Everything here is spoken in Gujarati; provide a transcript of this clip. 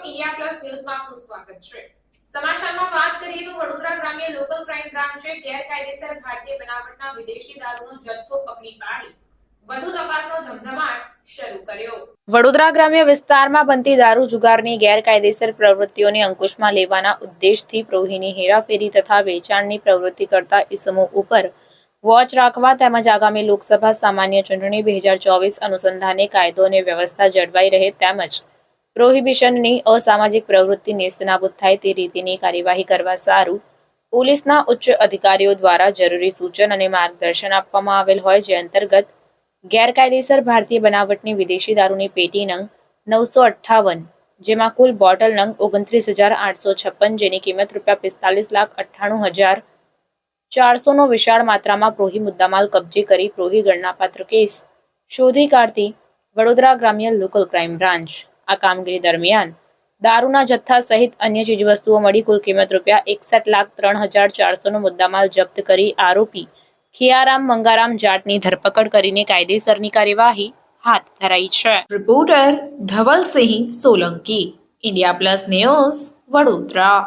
આપનું સ્વાગત છે. સમાચારમાં વાત કરીએ તો વડોદરા ગ્રામ્ય લોકલ ક્રાઇમ બ્રાન્ચે ગેરકાયદેસર ભારતીય બનાવટના વિદેશી દારૂનો જથ્થો પકડી પાડી. વડોદરા ગ્રામ્ય વિસ્તારમાં બનતી દારૂ જુગારની ગેરકાયદેસર પ્રવૃત્તિઓને અંકુશમાં લેવાના ઉદ્દેશથી પ્રોહીની હેરાફેરી તથા વેચાણની પ્રવૃત્તિ કરતા ઇસમો ઉપર વોચ રાખવા તેમજ આગામી લોકસભા સામાન્ય ચૂંટણી બે હજાર ચોવીસ અનુસંધાને કાયદો અને વ્યવસ્થા જળવાઈ રહે તેમજ પ્રોહિબિશનની અસામાજિક પ્રવૃત્તિ નેસ્તનાબૂદ થાય તે રીતેની કાર્યવાહી કરવા સારું પોલીસના ઉચ્ચ અધિકારીઓ દ્વારા જરૂરી સૂચન અને માર્ગદર્શન આપવામાં આવેલ હોય જે અંતર્ગત ગેરકાયદેસર ભારતીય બનાવટની વિદેશી દારૂની પેટી નંગ નવસો અઠ્ઠાવન, જેમાં કુલ બોટલ નંગ ઓગણત્રીસ હજાર આઠસો છપ્પન જેની કિંમત રૂપિયા પિસ્તાલીસ લાખ અઠ્ઠાણું હજાર ચારસોનો વિશાળ માત્રામાં પ્રોહી મુદ્દામાલ કબજે કરી પ્રોહી ગણનાપાત્ર કેસ શોધી કાઢતી વડોદરા ગ્રામ્ય લોકલ ક્રાઇમ બ્રાન્ચ. આ કામગીરી દરમિયાન દારૂના જથ્થા સહિત અન્ય ચીજવસ્તુઓ મળી કુલ કિંમત રૂપિયા એકસઠ લાખ ત્રણ હજાર ચારસોનો મુદ્દામાલ જપ્ત કરી આરોપી ખિયારામ મંગારામ જાટની ધરપકડ કરીને કાયદેસરની કાર્યવાહી હાથ ધરાઈ છે. Reporter Dhavalsinh Solanki, India plus news Vadodara.